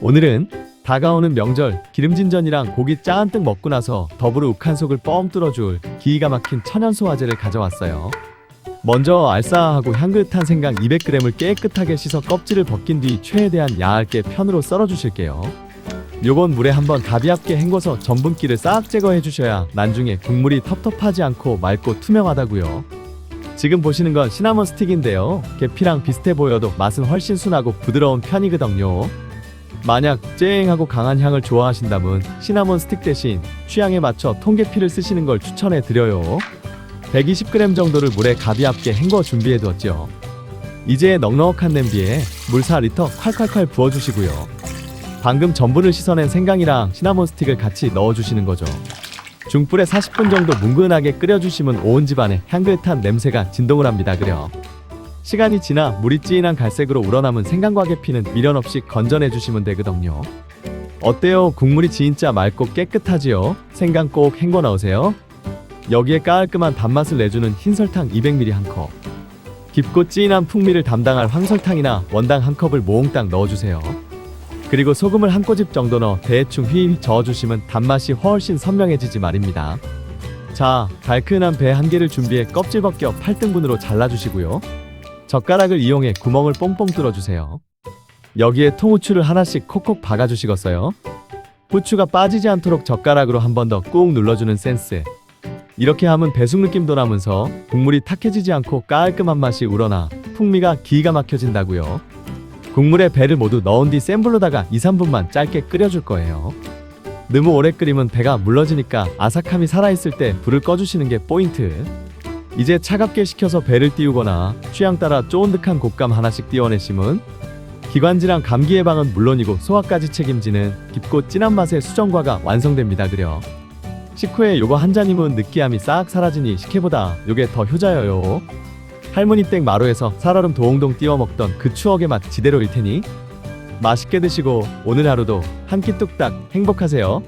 오늘은 다가오는 명절 기름진전이랑 고기 짜한뜩 먹고 나서 더불어 욱한 속을 뻥 뚫어줄 기가 막힌 천연 소화제를 가져왔어요. 먼저 알싸하고 향긋한 생강 200g을 깨끗하게 씻어 껍질을 벗긴 뒤 최대한 얇게 편으로 썰어 주실게요. 요건 물에 한번 가비압게 헹궈서 전분기를 싹 제거해 주셔야 나중에 국물이 텁텁하지 않고 맑고 투명하다고요. 지금 보시는 건 시나몬 스틱인데요. 계피랑 비슷해 보여도 맛은 훨씬 순하고 부드러운 편이거든요. 만약 쨍하고 강한 향을 좋아하신다면 시나몬 스틱 대신 취향에 맞춰 통계피를 쓰시는 걸 추천해 드려요. 120g 정도를 물에 가비압게 헹궈 준비해 두었죠. 이제 넉넉한 냄비에 물 4리터 콸콸콸 부어 주시고요. 방금 전분을 씻어낸 생강이랑 시나몬 스틱을 같이 넣어 주시는 거죠. 중불에 40분 정도 뭉근하게 끓여주시면 온 집안에 향긋한 냄새가 진동을 합니다. 그려. 시간이 지나 물이 진한 갈색으로 우러남은 생강과 계피는 미련 없이 건져내 주시면 되거든요. 어때요? 국물이 진짜 맑고 깨끗하지요? 생강 꼭 헹궈 넣으세요. 여기에 깔끔한 단맛을 내주는 흰 설탕 200ml 한 컵. 깊고 진한 풍미를 담당할 황설탕이나 원당 한 컵을 몽땅 넣어주세요. 그리고 소금을 한 꼬집 정도 넣어 대충 휘휘 저어주시면 단맛이 훨씬 선명해지지 말입니다. 자, 달큰한 배 한 개를 준비해 껍질 벗겨 8등분으로 잘라주시고요. 젓가락을 이용해 구멍을 뽕뽕 뚫어주세요. 여기에 통후추를 하나씩 콕콕 박아주시겠어요? 후추가 빠지지 않도록 젓가락으로 한 번 더 꾹 눌러주는 센스. 이렇게 하면 배숙 느낌도 나면서 국물이 탁해지지 않고 깔끔한 맛이 우러나 풍미가 기가 막혀진다고요. 국물에 배를 모두 넣은 뒤 센 불로다가 2, 3분만 짧게 끓여줄 거예요. 너무 오래 끓이면 배가 물러지니까 아삭함이 살아있을 때 불을 꺼주시는 게 포인트. 이제 차갑게 식혀서 배를 띄우거나 취향 따라 쫀득한 곶감 하나씩 띄워내시면 기관지랑 감기 예방은 물론이고 소화까지 책임지는 깊고 진한 맛의 수정과가 완성됩니다. 그려. 식후에 요거 한 잔이면 느끼함이 싹 사라지니 식혜보다 요게 더 효자여요. 할머니 댁 마루에서 살얼음 도옹동 띄워 먹던 그 추억의 맛 지대로일 테니 맛있게 드시고 오늘 하루도 한 끼 뚝딱 행복하세요.